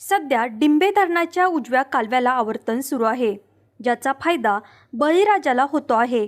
सध्या डिंबे धरणाच्या उजव्या कालव्याला आवर्तन सुरू आहे ज्याचा फायदा बळीराजाला होतो आहे.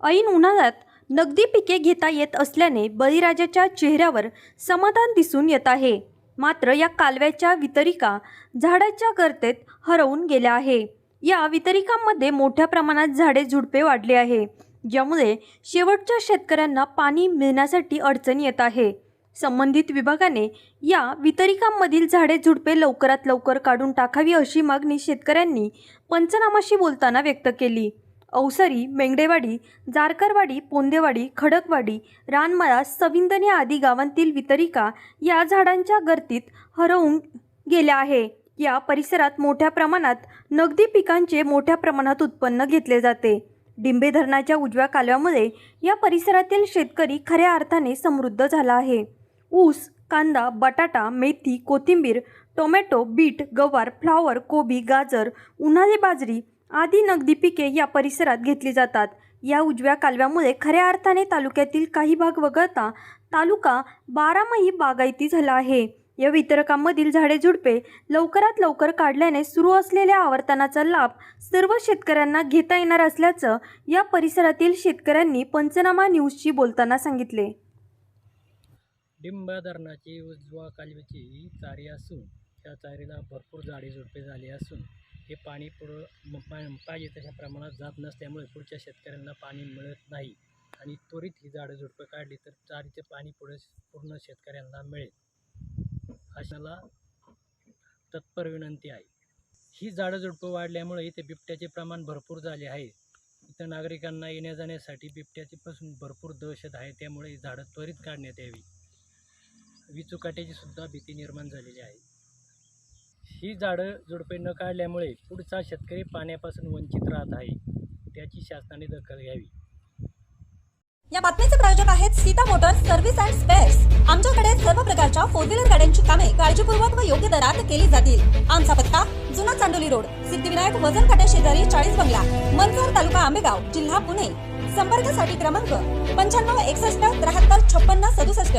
ऐन उन्हाळ्यात नगदी पिके घेता येत असल्याने बळीराजाच्या चेहऱ्यावर समाधान दिसून येत आहे. मात्र या कालव्याच्या वितरिका झाडाच्या गर्तेत हरवून गेल्या आहे. या वितरिकांमध्ये मोठ्या प्रमाणात झाडे झुडपे वाढले आहे ज्यामुळे शेवटच्या शेतकऱ्यांना पाणी मिळण्यासाठी अडचण येत आहे. संबंधित विभागाने या वितरिकांमधील झाडे झुडपे लवकरात लवकर काढून टाकावी अशी मागणी शेतकऱ्यांनी पंचनामाशी बोलताना व्यक्त केली. अवसरी मेंगडेवाडी जारकरवाडी पोंदेवाडी खडकवाडी रानमळा सविंदने आदी गावांतील वितरिका या झाडांच्या गर्दीत हरवून गेल्या आहे. या परिसरात मोठ्या प्रमाणात नगदी पिकांचे मोठ्या प्रमाणात उत्पन्न घेतले जाते. डिंबे धरणाच्या उजव्या कालव्यामुळे या परिसरातील शेतकरी खऱ्या अर्थाने समृद्ध झाला आहे. ऊस कांदा बटाटा मेथी कोथिंबीर टोमॅटो बीट गवार फ्लॉवर कोबी गाजर उन्हाळी बाजरी आदी नगदी पिके या परिसरात घेतली जातात. या उजव्या कालव्यामुळे खऱ्या अर्थाने तालुक्यातील काही भाग वगळता तालुका बारामही बागायती झाला आहे. या वितरकांमधील झाडे झुडपे लवकरात लवकर काढल्याने सुरू असलेल्या आवर्तनाचा लाभ सर्व शेतकऱ्यांना घेता येणार असल्याचं या परिसरातील शेतकऱ्यांनी पंचनामा न्यूजशी बोलताना सांगितले. डिंबा धरणाची उजवा कालव्याची ही चारी असून त्या चारीला भरपूर झाडे झुडपे झाली असून हे पाणी पुढं पा- पाहिजे तशा प्रमाणात जात नसल्यामुळे पुढच्या शेतकऱ्यांना पाणी मिळत नाही. आणि त्वरित ही झाडं झुडपं काढली तर चारीचे पाणी पुढे पूर्ण शेतकऱ्यांना मिळेल. अशाला तत्पर विनंती आहे. ही झाडं झुडपं वाढल्यामुळे इथे बिबट्याचे प्रमाण भरपूर झाले आहे. इथं नागरिकांना येण्या जाण्यासाठी बिबट्याची पासून भरपूर दहशत आहे त्यामुळे ही झाडं त्वरित काढण्यात यावी. विचुकाट्याची सुद्धा भीती निर्माण झालेली आहे. ही झाडं झुडपे न काढल्यामुळे पुढचा शेतकरी पाण्यापासून वंचित राहत आहे त्याची शासनाने दखल घ्यावी. या बातमीचे प्रायोजक आहेत Sita motors service and spares. आमच्याकडे सर्व प्रकारच्या फोर व्हीलर गाड्यांची कामे काळजीपूर्वक व योग्य दरात केली जातील. आमचा पत्ता जुना चांडोली रोड सिद्धिविनायक वजन काट्या शेजारी चाळीस बंगला मनसर तालुका आंबेगाव जिल्हा पुणे. संपर्कासाठी क्रमांक पंच्याण्णव एकसष्ट त्र्याहत्तर छप्पन्न सदुसष्ट.